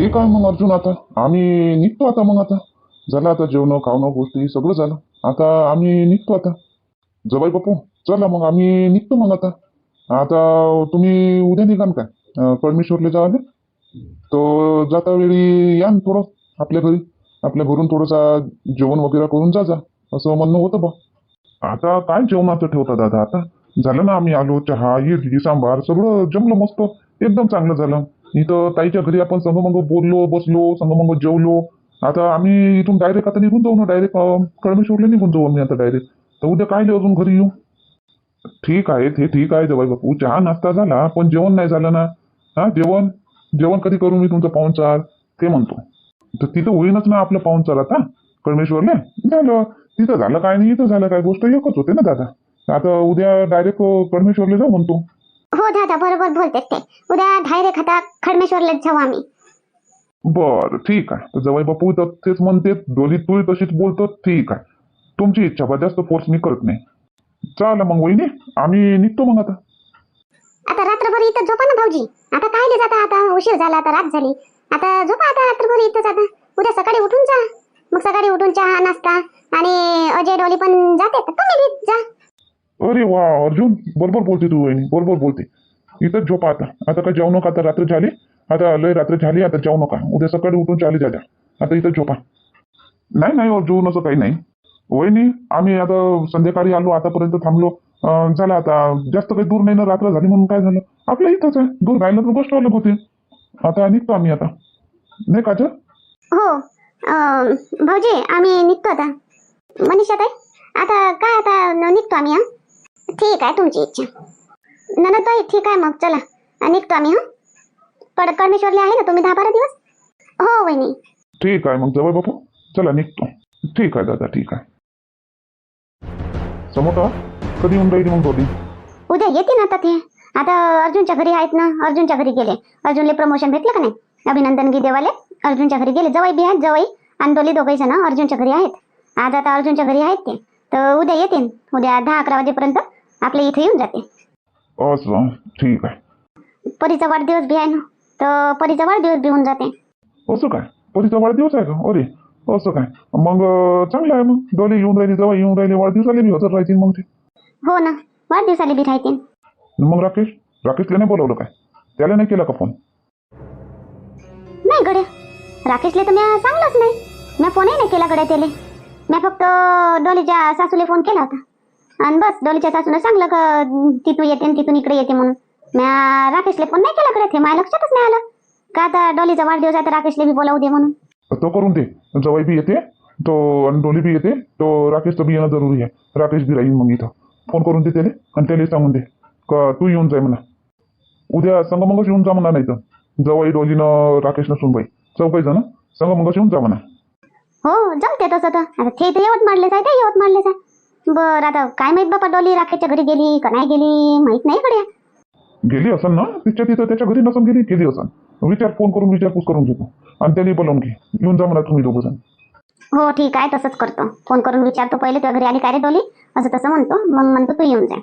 ठीक आहे मग अर्जुन आता? आम्ही निघतो आता मग आता. झालं आता जेवण खावणं गोष्टी सगळं झालं. आता आम्ही निघतो आता. जवाई बापू. चला मग आम्ही निघतो मग आता. आता तुम्ही उद्या निघाल काय परमेश्वरला जायला तो जाता वेळी या न थोडं आपल्या घरी. आपल्या घरून थोडंसा जेवण वगैरे करून जा जा. असं म्हणणं होतं बा. आता काय जेवणाचं ठेवता दादा? आता झालं ना आम्ही आलो चहा इडली सांबार सगळं जमलं मस्त. एकदम चांगलं झालं. इथं ताईच्या घरी आपण संगमंग बोललो बसलो संगमंग जेवलो. आता आम्ही इथून डायरेक्ट आता निघून जाऊ ना डायरेक्ट कळमेश्वरला निघून जाऊ आम्ही आता डायरेक्ट तर उद्या काय नाही अजून घरी येऊ? ठीक आहे ते ठीक आहे जवळ बापू. चहा नाश्ता झाला पण जेवण नाही झालं ना. हा जेवण जेवण कधी करू मी तुमचं पाहुणचार ते म्हणतो. तर तिथं होईनच ना आपलं पाहुणचार आता कळमेश्वरला? झालं. तिथं झालं काय नाही इथं झालं काय? गोष्ट एकच होते ना दादा. आता उद्या डायरेक्ट कळमेश्वरला जाऊ म्हणतो. हो दादा बरोबर बोलतेत ते. उद्या डायरेक्ट आता खडमेश्वरलाच जाऊ आम्ही. बरं ठीक आहे. तर जवाई बापू तर तेच म्हणते डोली तू तशीच बोलतो ठीक आहे. तुमची इच्छा बा जास्त फोर्स मी करत नाही. चाल मग वहिनी आम्ही निघतो मग आता. आता रात्रभर इथं झोपा ना भाऊजी. आता काय जाता आता उशीर झाला आता रात झाली. आता झोपा आता रात्रभर इथंच आता उद्या सकाळी उठून जा. मग सकाळी उठून चहा नाश्ता आणि अजय डॉली पण जाते. तर तुम्ही जा. अरे वा अर्जुन बरोबर बोलते तू वहिनी बरोबर बोलते. इथंच झोपा आता. आता काय जाऊ नका आता रात्र झाली. आता लय रात्र झाली आता जाऊ नका. उद्या सकाळी उठून चाली जा आता इथं झोपा. नाही नाही अर्जुन असं काही नाही. वहिनी आम्ही आता संध्याकाळी आलो आतापर्यंत थांबलो. झालं आता. जास्त काही दूर नाही ना रात्र झाली म्हणून काय झालं? आपलं इथंच आहे. दूर राहिलं तर गोष्ट अलग होते आता निघतो आम्ही आता. नाही काजल हो. भाऊजी आम्ही निघतो आता. मनीषा ताई आता काय आता निघतो आम्ही ठीक आहे तुमची इच्छा. ननद ताई ठीक आहे मग चला. निघतो आम्ही हा? पड परमेश्वरला आहे ना तुम्ही दहा बारा दिवस? हो वहिनी. ठीक आहे मग जवळ बापू. चला निघतो. ठीक आहे दादा ठीक आहे. समोर कधी येऊन राहिली मग दोन्ही? उद्या येते ना आता ते. आता अर्जुनच्या घरी आहेत ना अर्जुनच्या घरी गेले. अर्जुनले प्रमोशन भेटलं का नाही? अभिनंदन गी देवाले अर्जुनच्या घरी गेले. जवळ बी आहेत जवळ आणि दोली दोघे जण अर्जुनच्या घरी आहेत. आज आता अर्जुनच्या घरी आहेत ते. तर उद्या येते. उद्या दहा अकरा वाजेपर्यंत आपल्या इथे येऊन जाते. असं ठीक आहे. परीचा वाढदिवस बी आहे ना तर परीचा वाढदिवस बी होऊन जाते. असं काय? परीचा वाढदिवस आहे का? अरे असं काय? मग चांगलं आहे मग. डोले येऊन राहिली जवळ येऊन राहिले वाढदिवसाला बी हजर राहतील मग ते. हो ना वाढदिवसाला बी राहते मग राकेश राकेशला नाही बोलवलं काय? त्याला नाही केला का फोन? नाही गड्या राकेशले तर मी सांगलंच नाही. मी फोनही नाही केला गड्या त्याले. मी फक्त डोलीच्या सासूले फोन केला होता. आणि बस डोलीच्या सासूने सांगलं का तिथून येते आणि तिथून इकडे येते म्हणून. मी राकेशले फोन नाही केला गड्या ते माझ्या लक्षातच नाही आलं. का आता डोलीचा वाढदिवस आहे तर राकेशले बी बोलावू दे म्हणून. तो करून दे जवाई बी येते तो आणि डोली बी येते तो राकेशचं बी येणं जरुरी आहे. राकेश बी राहील मग इथं. फोन करून दे त्याला आणि त्याला सांगून दे. का तू येऊन जाय म्हणा. उद्या संगमंगच येऊन जा म्हणा नाही तर जवाई डोलीनं राकेशनं सुनबाई. चौकाई जण संगमंगच येऊन जा म्हणा. हो जमते तसं तर. आता ते तर यवत मारलेच आहे ते यवत मारलेच आहे. बरं आता काय माहीत बापा डोली राकेशच्या घरी गेली का नाही गेली? माहीत नाही गड्या. गेली असन ना? तिच्या तिथं त्याच्या घरी नसन गेली गेली असन. विचार फोन करून विचारपूस करून घेतो. आणि त्याने बोलावून घे. येऊन जा म्हणा तुम्ही दोघं जण. हो ठीक आहे तसंच करतो. फोन करून विचारतो पहिले तुझ्या घरी आली काय रे डोली? असं तसं म्हणतो मग म्हणतो तू येऊन जा.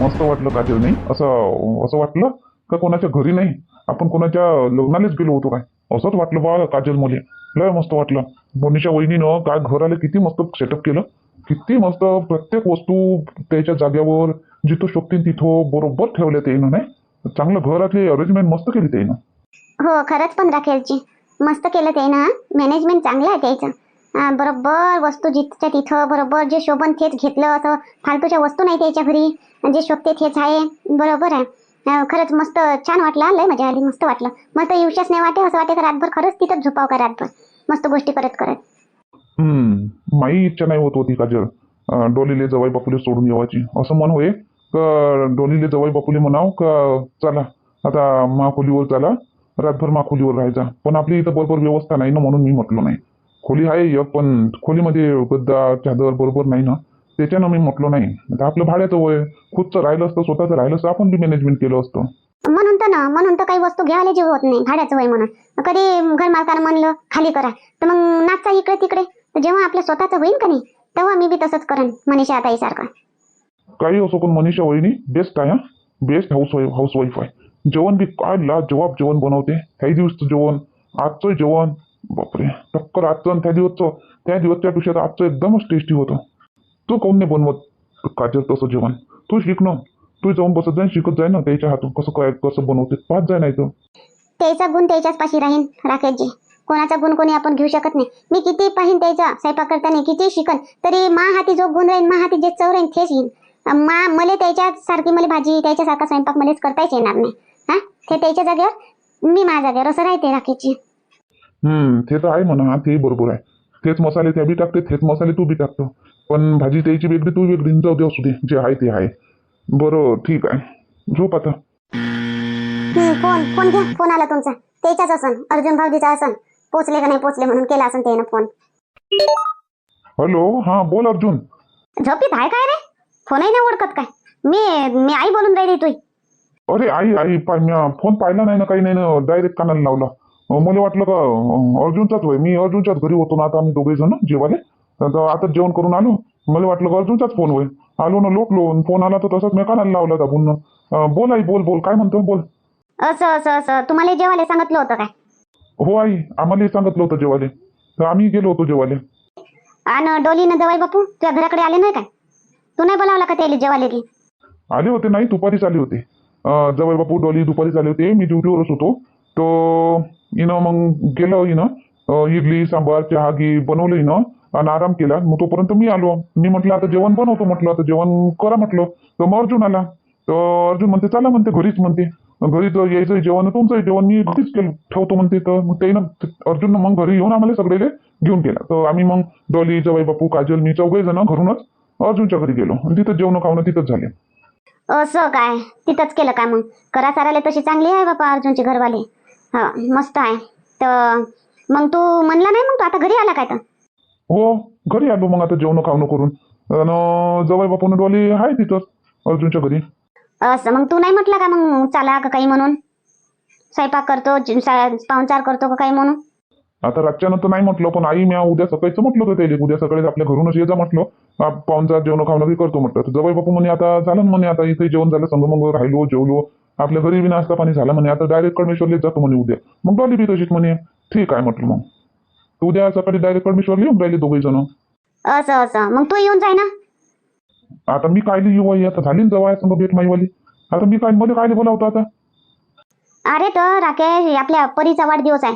मस्त वाटलं काजल नाही असं असं वाटलं का कोणाच्या घरी नाही? आपण कोणाच्या लग्नालाच गेलो होतो काय? असंच वाटलं बा काजल मुले. लय मस्त वाटलं. मोनीच्या वहिनीनं काय घराला किती मस्त सेटअप केलं. किती मस्त प्रत्येक वस्तू त्याच्या जाग्यावर जिथं शोभतील तिथं बरोबर ठेवल्या त्यानं नाही? चांगलं घरातली अरेंजमेंट मस्त केली त्यानं. हो खरंच पण राखेलची. मस्त केलं ते ना मॅनेजमेंट चांगलं आहे त्याचं. बरोबर वस्तू जिथच्या तिथं बरोबर जे शोभन तेच घेतलं असं फालतूच्या वस्तू नाही त्याच्या घरी. जे शोभते तेच आहे बरोबर आहे. खरंच मस्त छान वाटलं लय मजा आली मस्त वाटलं. मस्त येऊच्याच नाही वाटे असं वाटे का रातभर? खरंच तिथंच झोपाव का रातभर? मस्त गोष्टी करत करत. हम्म माई इच्छा नाही होत होती काजल. अं, डोलीले जवाई बापूले सोडून येवायची असं मन होय. का डोलीले जवाई बापूले म्हणाव का चला. आता महाखोलीवर चला. रातभर माखोलीवर राहायचा. पण आपली इथं बरोबर व्यवस्था नाही ना म्हणून मी म्हटलो नाही. खोली आहे एक पण खोलीमध्ये गद्दा चादर बरोबर नाही ना. त्याच्यानं मी म्हटलो नाही. आता आपलं भाड्याचं वय. खुदचं राहिलं असतं स्वतःचं राहिलं असतं. आपण बी मॅनेजमेंट केलं असतं. म्हणून तर ना म्हणून तर काही वस्तू घ्यायला जीव होत नाही भाड्याचं वय म्हणून. कधी घर मालकानं म्हणलं खाली करा. तर मग नाचा इकडे तिकडे. जेव्हा आपलं स्वतःचं होईल का नाही तेव्हा मी बी तसंच करेन मनीषा सारखा काही असो पण मनीषा वहिनी बेस्ट आहे best house wife house wife आहे. जेवण बी काय ला जवाब जेवण बनवते. काही दिवसचं जेवण आजचं जेवण. बापरे टक्कर आजचं आणि त्या दिवसचं. त्या दिवसच्या पेक्षा आजचं एकदमच टेस्टी होतं. तू काऊन नाही बनवत काजल तसं जेवण? तू शिकणं तू जाऊन बसत जाईन शिकत जाय ना त्याच्या हातून कसं काय कसं बनवते पाच जाय नाही तर त्याचा गुण त्याच्याच पाशी राहीन राकेशजी. कोणाचा गुण कोणी आपण घेऊ शकत नाही. मी किती पाहीन त्याचा स्वयंपाक करताना किती शिकन तरी मा हाती जो गुण राहीन मा हाती जे चव राहीन तेच येईन. अं, मा मले त्याच्या सारखी मला भाजी त्याच्यासारखा स्वयंपाक मलाच करताच येणार नाही. हा? ते त्याच्या जागेवर मी माझ्या जागेवर असं राहते राकेशजी. हम्म ते तर आहे म्हणा हा ते बरोबर आहे. तेच मसाले त्या बी टाकते तेच मसाले तू बी टाकतो. पण भाजी त्याची वेगळी तू वेगळी जाऊ दे असू दे जे आहे ते आहे. बरं ठीक आहे. झोप आता. फोन फोन घ्या फोन आला तुमचा. त्याचाच असन. अर्जुन भाऊजीचा असन. पोचले का नाही पोचले म्हणून केला असन त्यानं फोन. हॅलो हा बोल अर्जुन. झोपीत आहे काय रे? फोनही नाही ओळखत काय? मी मी आई बोलून राहिली तुई. अरे आई आई पाय म्या फोन पाहिला नाही ना काही नाही ना डायरेक्ट कानाला लावला. अं, मला वाटलं का अं, अर्जुनचाच होय. मी अर्जुनच्याच घरी होतो ना आता आम्ही दोघे जण जेवाले तर आता जेवण करून आलो. मला वाटलं का अर्जुनचाच फोन होय. आलो ना लोटलो फोन आला तर तसंच मी कानाला लावला दाबून. अं, बोल आई बोल बोल. काय म्हणतो बोल. असं असं असं. तुम्हाला जेवायला सांगितलं होतं काय? हो आई आम्हाला सांगितलं होतं जेवाले तर आम्ही गेलो होतो जेवाले आणि डोलीनं जवाई बापू तुझ्या घराकडे आले नाही काय? तू नाही बोलावला का त्याला जेवायला की आले होते नाही दुपारीच आले होते. अं, जवळ बापू डॉली दुपारीच आले होते. मी ड्युटीवरच होतो. तो इनं मग गेलं इनं. अं, इडली सांबार चहा गी बनवलं इनं. आणि आराम केला. मग तोपर्यंत मी आलो. मी म्हटलं आता जेवण बनवतो म्हटलं. आता जेवण करा म्हटलं. तर मग अर्जुन आला. तर अर्जुन म्हणते चला म्हणते घरीच म्हणते. घरी तर यायचं जेवण तुमचं जेवण. मी घरीच केलं ठेवतो म्हणते. तर मग त्यानं अर्जुन मग घरी येऊन आम्हाला सगळे घेऊन गेला. तर आम्ही मग डॉली जवाई बापू काजल मी चौघे जण घरूनच अर्जुनच्या घरी गेलो. आणि तिथं जेवण खावणं तिथंच झाले. असं काय? तिथंच केलं का मग? करा साराले तशी चांगली आहे बापा अर्जुनची घरवाले. हा मस्त आहे. तर मग तू म्हणला नाही मग तू आता घरी आला काय तर? हो घरी आलो मग आता जेवण खावणं करून आणि जवळ बापून डोली आहे तिथंच अर्जुनच्या घरी असं मग तू नाही म्हटलं का मग चला का काही म्हणून स्वयंपाक करतो ज- सा- पाहुणचार करतो का काही म्हणून आता रातच्यानं तर नाही म्हटलं पण आई म्या उद्या सकाळीच म्हटलं होतं त्याला उद्या सकाळी आपल्या घरूनच ये जा म्हटलं आ, पाहुणचार जेवण खावणं बी करतो म्हटलं तर जवळ बापू म्हणे आता झालं ना म्हणे आता इथे जेवण झालं संग मग राहिलो जेवलो आपल्या घरी बी नाश्ता पाणी झाला म्हणे आता डायरेक्ट कडमेश्वरला जातो म्हणे उद्या मग डॉली बी तशीच म्हणे ठीक आहे म्हटलं मग उद्या सकाळी डायरेक्ट कडमेश्वरला येऊन राहिले दोघे जण. असं असं. मग तू येऊन जाय ना. आता मी कायली येऊ आई आता झाली ना जवळ संग भेट माईवाली. आता मी काय मध्ये कायले बोलावतो आता? अरे तर राकेश आपल्या परीचा वाढदिवस आहे.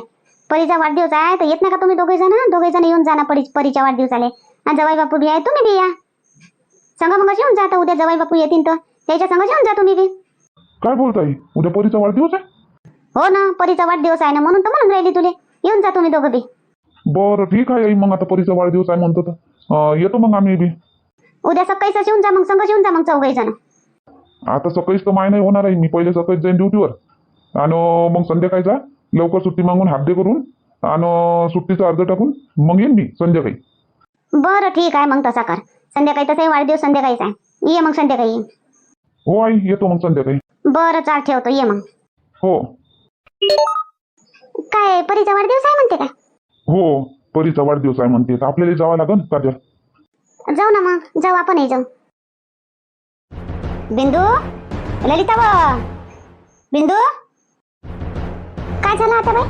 परीचा वाढदिवस आहे तर येत नाही का तुम्ही दोघे जण? दोघे जण येऊन जा ना परी परीच्या वाढदिवसाले. आणि जवाई बापू बी आहे तुम्ही बी या. संग मग येऊन जा आता उद्या जवाई बापू येतील तर. त्याच्या संग येऊन जा तुम्ही बी. काय बोलताय? उद्या परीचा वाढदिवस आहे? हो ना परीचा वाढदिवस आहे ना म्हणून तर म्हणून राहिली तुले. येऊन जा तुम्ही दोघं बी. बरं ठीक आहे आई. मग आता परीचा वाढदिवस आहे म्हणतो तर. अं, येतो मग आम्ही बी. उद्या सकाळीच येऊन जा मग संग येऊन जा मग चौघही जण. आता सकाळीच तर माय नाही होणार आहे. मी पहिले सकाळीच जाईन ड्युटीवर. आणि मग संध्याकाळचा लवकर सुट्टी मागून हाफ डे करून. आणि सुट्टीचा अर्ज टाकून मग येईन मी संध्याकाळी. बरं ठीक आहे. मग तसा कर. संध्याकाळी तसाही वाढदिवस संध्याकाळीच आहे. ये मग संध्याकाळी ये. हो आई. येतो मग संध्याकाळी. बरं चाल ठेवतो. ये मग. हो. काय परीचा वाढदिवस आहे म्हणते काय हो परीचा वाढदिवस आहे म्हणते. तर आपल्याला जावं लागन काजल जाऊ ना मग. जाऊ आपण जाऊ. बिंदू? ललिता बा. बिंदू? काय झालं आता बाई?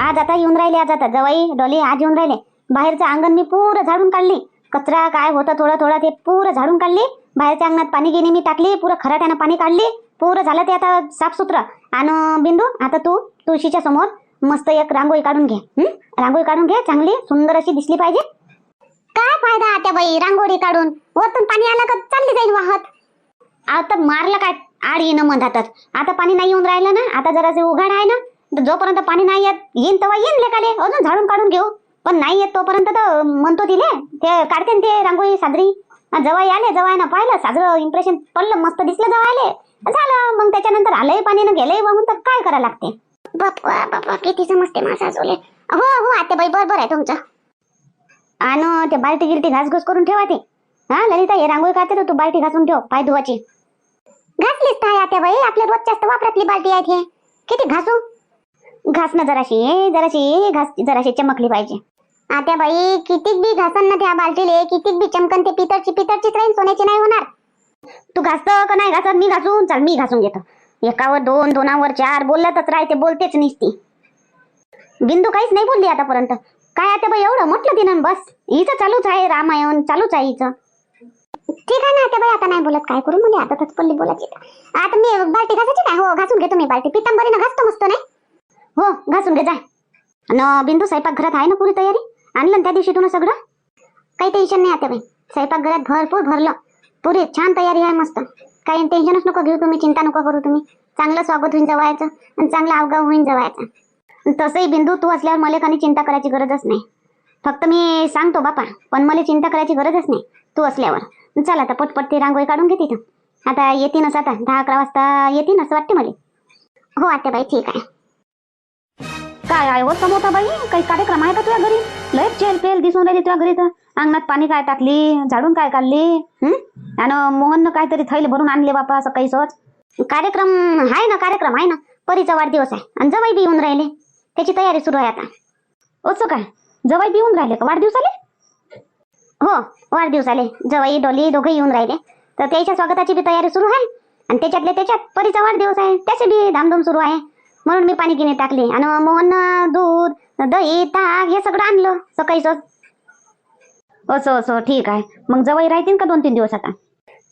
आज आता येऊन राहिले आज आता जवाई डोली आज येऊन राहिले. बाहेरचं अंगण मी पूर झाडून काढली. कचरा काय होता थोडा थोडा ते पूर झाडून काढली. बाहेरच्या अंगणात पाणी गिनी मी टाकली पुरं खराट्यानं पाणी काढली. पूर झालं ते आता साफसुथरं. आणि बिंदू आता तू तुळशीच्या समोर मस्त एक रांगोळी काढून घे. हं? रांगोळी काढून घे चांगली सुंदर अशी दिसली पाहिजे. काय फायदा आता बाई रांगोळी काढून? वरतून पाणी आलं का चालली जाईल वाहत. आता मारलं काय? आड येणं मधातच आता पाणी नाही येऊन राहिलं ना? आता जरा उघाड आहे ना तर जोपर्यंत पाणी नाही येत येईन तेव्हा येईन लेकाले. अजून झाडून काढून घेऊ. पण नाही येत तोपर्यंत तर म्हणतो तिले ते काढते ना ते रांगोळी साजरी. जवळ आले जवळ ना पाहिलं साजरं इम्प्रेशन पडलं मस्त दिसलं जवळ आले झालं मग त्याच्यानंतर आलंही पाणी ना गेलंही वाहून तर काय करायला लागते? बापा बापा किती समजते माझा सोले हो हो आता बाई बरोबर आहे तुमचं. आणि ते बाल्टी गिरती घासघूस करून ठेवा ते. हा ललिता हे रांगोळी काढते तर तू बाल्टी घासून ठेव पाय धुवाची. घासलीच काय आता बाई आपल्या रोजच्या वापरातली बाल्टी आहे हे किती घासू? घासणं जराशी जराशी घास जराशी चमकली पाहिजे. आता बाई कितीक बी घासन ना त्या बाल्टीले कितीक बी चमकन ते पितळची पितळचीच राहीन सोन्याची नाही होणार. तू घासतं का नाही घासत? मी घासून चल मी घासून घेतो. एकावर दोन दोनावर चार बोलतच राहते बोलतेच निसती. बिंदू काहीच नाही बोलली आतापर्यंत. काय आता बाई एवढं म्हटलं तिनं? बस. हिचं चालूच आहे रामायण चालूच आहे हिचं. ठीक आहे ना आता बाई आता नाही बोलत. काय करू मुली? आता पडली बोलायची. आता मी बाल्टी घासायची काय हो घासून घेतो मी बाल्टी. पितांबरीनं घासतो मस्त नाही? हो घासून घे जाय न बिंदू स्वयंपाक घरात आहे ना पुरी तयारी? आणलं ना त्या दिवशी तुला सगळं? काही टेन्शन नाही आता बाई. स्वयंपाक घरात भरपूर भरलं. पुरी छान तयारी आहे मस्त. काही टेन्शनच नको घेऊ तुम्ही चिंता नको करू तुम्ही. चांगलं स्वागत होईन जवायचं आणि चांगला अवगाव होईन जवायचं तसंही बिंदू तू असल्यावर मला काही चिंता करायची गरजच नाही. फक्त मी सांगतो बापा पण मला चिंता करायची गरजच नाही तू असल्यावर. चला आता पटपट ती रांगोळी काढून घे तिथं आता येतीनच आता दहा अकरा वाजता येतीन असं वाटते मला. हो आता बाई ठीक आहे. काय आहे होत मोठा बाई? काही कार्यक्रम आहे का तुझ्या घरी? लय चेल पेल दिसून राहिली तुझ्या घरी तर. अंगणात पाणी काय टाकली? झाडून काय काढली? हम्म आणि मोहननं काहीतरी थैले भरून आणले बापा असं काही सोच कार्यक्रम आहे ना कार्यक्रम आहे ना. परीचा वाढदिवस आहे. आणि जवाई बी येऊन राहिले. त्याची तयारी सुरू आहे आता. असं काय? जवाई बिवून राहिले का? वाढदिवसाले हो वाढदिवसाले जवाई डोली दोघे येऊन राहिले. तर त्याच्या स्वागताची बी तयारी सुरू आहे. आणि त्याच्यातले त्याच्यात परीचा वाढदिवस आहे. त्याची बी धामधूम सुरू आहे. म्हणून मी पाणी गिने टाकली. आणि मोहन दूध दही ताक हे सगळं आणलं. सकाळीच असं असं ठीक आहे. मग जवळ राहतील का दोन तीन दिवस आता?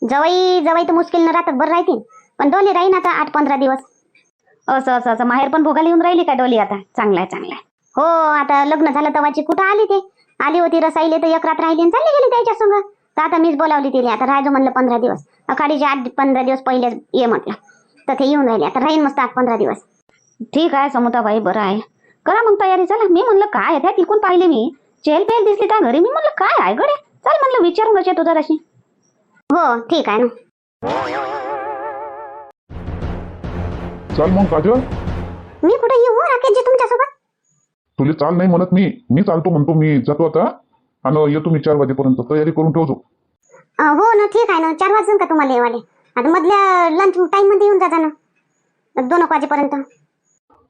जवाई जवाई तर मुश्किल न राहतात बरं राहतील. पण डोली राहीन आता आठ पंधरा दिवस. असं असं असं. माहेर पण भोगाली येऊन राहिली का डोली आता? चांगला आहे चांगला आहे हो आता लग्न झालं तवाची कुठं आली ते? आली होती रसाईले तर एक रात राहिली आणि चालली गेली त्याच्या संग. तर आता मीच बोलावली तिला आता राहायचं म्हणलं पंधरा दिवस. अखाडीचे आठ पंधरा दिवस पहिले ये म्हटलं. तर ते येऊन राहिले आता राहीन मस्त आठ पंधरा दिवस. ठीक आहे समोताबाई बरं आहे. करा मग तयारी चला. मी म्हणलं काय आहे त्या? तिकून पाहिले मी. चेल पेल दिसली त्या घरी? मी म्हणलं काय आहे गडे चल म्हणलं विचारून येतो तुझा जराशी हो ठीक आहे ना. चाल मग काजल. मी कुठे येऊ राकेशजी तुमच्यासोबत? तुला चाल नाही म्हणत मी. मी चालतो म्हणतो मी जातो आता. आणि येतो मी चार वाजेपर्यंत. तयारी करून ठेवतो. अं, हो ना ठीक आहे ना. चार वाजून का तुम्हाला येवाले? आता मधल्या लंच टाइममध्ये येऊन जा ना दोन एक वाजेपर्यंत.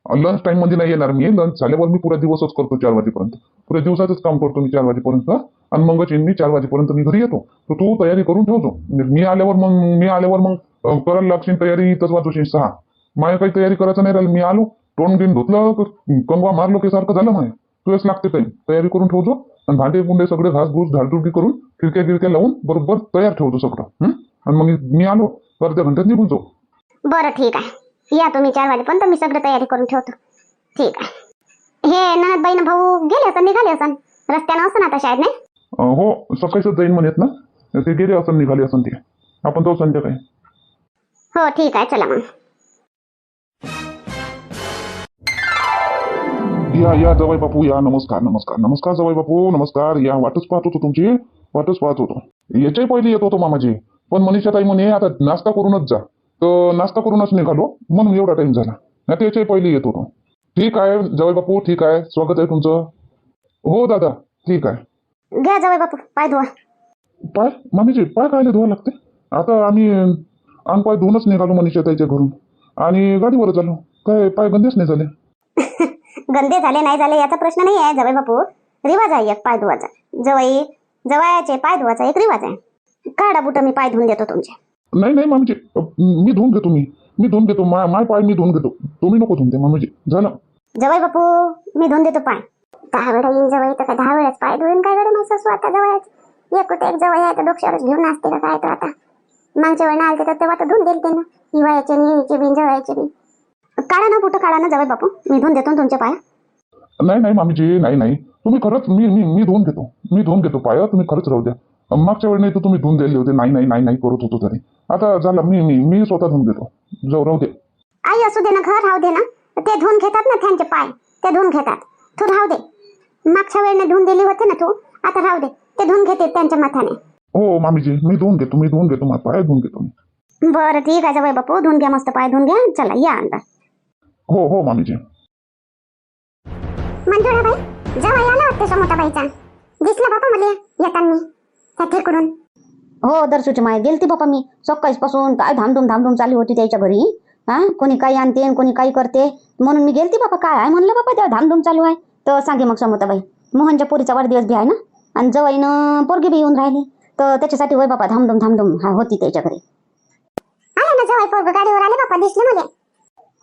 लंच टाइममध्ये नाही येणार मी. लंच झाल्यावर मी पुरा दिवसच करतो चार वाजेपर्यंत. पुऱ्या दिवसाचंच काम करतो मी चार वाजेपर्यंत. आणि मगच मी चार वाजेपर्यंत मी घरी येतो. तर तू तयारी करून ठेवतो. मी आल्यावर मग मी आल्यावर मग करायला लागशील तयारी इथंच वाजवशील सहा. माझ्या काही तयारी करायचं नाही राहिलं. मी आलो तोंड घेऊन धुतलं कंगवा मारलो की सारखं झालं माझ्या तुझ्याच लागते काही तयारी करून ठेवतो आणि भांडे गुंडे सगळे घास घूस झाडझुडकी करून खिडक्या गिरक्या लावून बरोबर तयार ठेवतो सगळं. आणि मग मी आलो अर्ध्या घंट्यात निघून जाऊ. बरं ठीक आहे. या तुम्ही चार वाजेपर्यंत मी सगळं तयारी करून ठेवतो. ठीक आहे. हे ननदबाईनं भाऊ गेले असं निघाले असं? रस्त्यानं असं ना आता शाळेत नाही? अं, हो सकाळीच जाईन म्हणत ना. ते गेले असं निघाले असं ते. आपण जाऊ संध्याकाळी. हो ठीक आहे चला मग. या या जवाई बापू या नमस्कार नमस्कार नमस्कार जवाई बापू नमस्कार. या वाटच पाहत होतो तुमची वाटच पाहत होतो. याच्याही पहिले येत होतो मामाजी. पण मनीषा ताई म्हणे आता नाश्ता करूनच जा. तर नाश्ता करूनच निघालो. म्हणून एवढा टाइम झाला. नाही तर याच्याही पहिले येत होतो. ठीक आहे जवाई बापू ठीक आहे. स्वागत आहे तुमचं. हो दादा. ठीक आहे. घ्या जावई बापू पाय धुवा. पाय? मामीजी पाय कायले धुवा लागते. आता आम्ही अंग पाय धुवूनच निघालो मनीषा ताईच्या घरून. आणि गाडीवरच आलो काय पाय गंदेच नाही झाले? गंदे झाले नाही झाले याचा प्रश्न नाही आहे जवळ बापू. रिवाज आहे एक पाय धुवाचा. जवई जवळचे पाय धुवाचा एक रिवाज आहे. काढा बुट मी पाय धुवून देतो तुमचे. नाही नाही मामीजी मी धुवून घेतो मी. मी धुवून घेतो. मा माय पाय मी धुवून घेतो. तुम्ही नको धुवून दे मामीजी. झालं. जवळ बापू मी धुवून देतो पाय. दहा वेळा येईन जवळ तर काय दहा वेळाच पाय धुवून काय गडे माझं स्वतः जवळ एक कुठे एक जवळ आहे तर डोक्यावरच घेऊन असते का काय तर आता? मागच्या वेळेला आलते तर तेव्हा तर धुवून दिले ते ना. हिवाळ्याचे आणि हिचे बिन जवळचे बी. काढा ना बुट काढा ना जवळ बापू. मी धुवून देतो ना तुमचे पाय. नाही नाही मामीजी नाही नाही. तुम्ही खरंच मी मी मी धुवून घेतो. मी धुवून घेतो पाय तुम्ही खरंच राहू द्या. मागच्या वेळी नाही तर तुम्ही धुवून दिले होते. नाही नाही नाही नाही करत होतो तरी. आता झालं मी मी मी स्वतः धुवून घेतो जाऊ राहू दे. आई असू दे ना घर राहू दे ना. ते धुवून घेतात ना त्यांचे पाय. ते धुवून घेतात. तू राहू दे. मागच्या वेळेने धुवून दिली होती ना तू आता राहू दे. ते धुवून घेते त्यांच्या माथाने हो मामीजी मी धुवून घेतो मी धुवून घेतो माझा पाय धुवून घेतो मी. बरं ठीक आहे जवळ बापू. धुवून घ्या मस्त पाय धुवून घ्या. चला या अंदर. हो हो मामीजी. मंजुळाबाई जवळ आला वाटतं समोताबाईचा दिसला बापा मला येताना तिकडून हो दर्शूची माय गेलती बापा मी. सकाळीच पासून काय धामधूम धामधूम चालू होती त्याच्या घरी. हा? कोणी काही आणते आणि कोणी काही करते. म्हणून मी गेलती बापा काय आहे? म्हणलं बापा त्या धामधूम चालू आहे. तर सांगे मग समोताबाई मोहनच्या पोरीचा वाढदिवस बी आहे ना? आणि जवाईनं पोरगी बी येऊन राहिली. तर त्याच्यासाठी वय बापा धामधूम धामधूम हा होती त्याच्या घरी. गाडीवर आले बापा दिसले मला.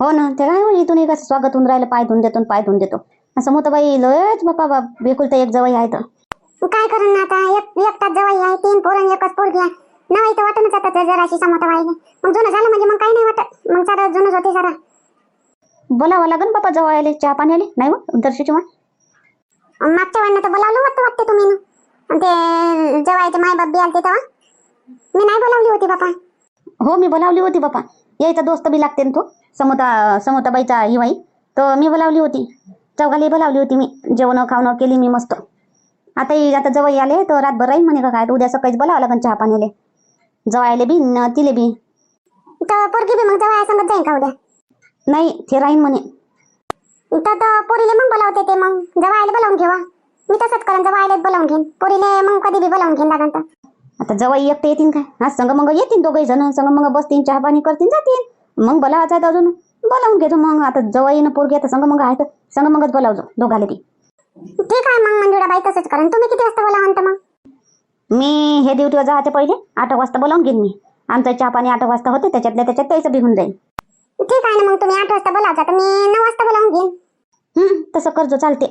हो ना ते काय इथून एक असं स्वागत होऊन राहिलं पाय धुवून देतो पाय धुवून देतो. असं मोठं बाई लयच बापा बाप बेकुलता एक जवळ आहे तर. काय करून आता? एक एकटाच जवाई आहे तीन पोरं एकच पोरगी आहे. नव्हे तर वाटूनच आता ते जराशी समोर व्हायला. मग जुनं झालं म्हणजे मग काही नाही वाटत. मग सारं जुनच होते सारा. बोलावं लागेल बापा जवळ आले चहा पाणी आले? नाही हो दर्शीची माय मागच्या वेळेला तर बोलावलं वाटतं वाटते तुम्ही. ना ते जवायचे माय बाप बी आलते तेव्हा. मी नाही बोलावली होती बापा. हो मी बोलावली होती बापा. यायचा दोस्त बी लागते ना तो समोता समोताबाईचा हिवाई. तर मी बोलावली होती. चौघाली बोलावली होती मी. जेवण खावणं केली मी मस्त. आता ही आता जवळ आले तर रातभर राहील म्हणे का काय? उद्या सकाळीच बोलावं लागेल चहा पाण्याले. जवळ बी न तिले बी. तर पोरगी बी मग जवाय संगत जाईन का उद्या? नाही ते राहीन म्हणे. तर तर पोरीले मग बोलावते ते मग. जवायला बोलावून घेवा. मी तसंच करेन जवायलाच बोलावून घेईन. पोरीले मग कधी बी बोलावून घेईन लागन तर. आता जवळ एकटे येतील काय? हा संग मग येतील दोघे जण. संग मग बसतील चहा पाणी करतील जातील मग बोलावायचं अजून. बोलावून घेतो मग. आता जवळ येणं पोरगी आता संग मग आहे तर संग मगच बोलावतो दोघाले बी. ठीक आहे मग मंजुळाबाई तसंच करेन. तुम्ही किती वाजता बोलावून तर मग? मी हे ड्युटीवर जायच्या पहिले. आठ वाजता बोलावून घेईन मी. आमचा चहा पाणी आठ वाजता होते त्याच्यातल्या त्याच्यात त्याचं बी होऊन जाईल. ठीक आहे ना मग तुम्ही आठ वाजता बोलावता तर मी नऊ वाजता बोलावून घेईन. तसं करजो चालते.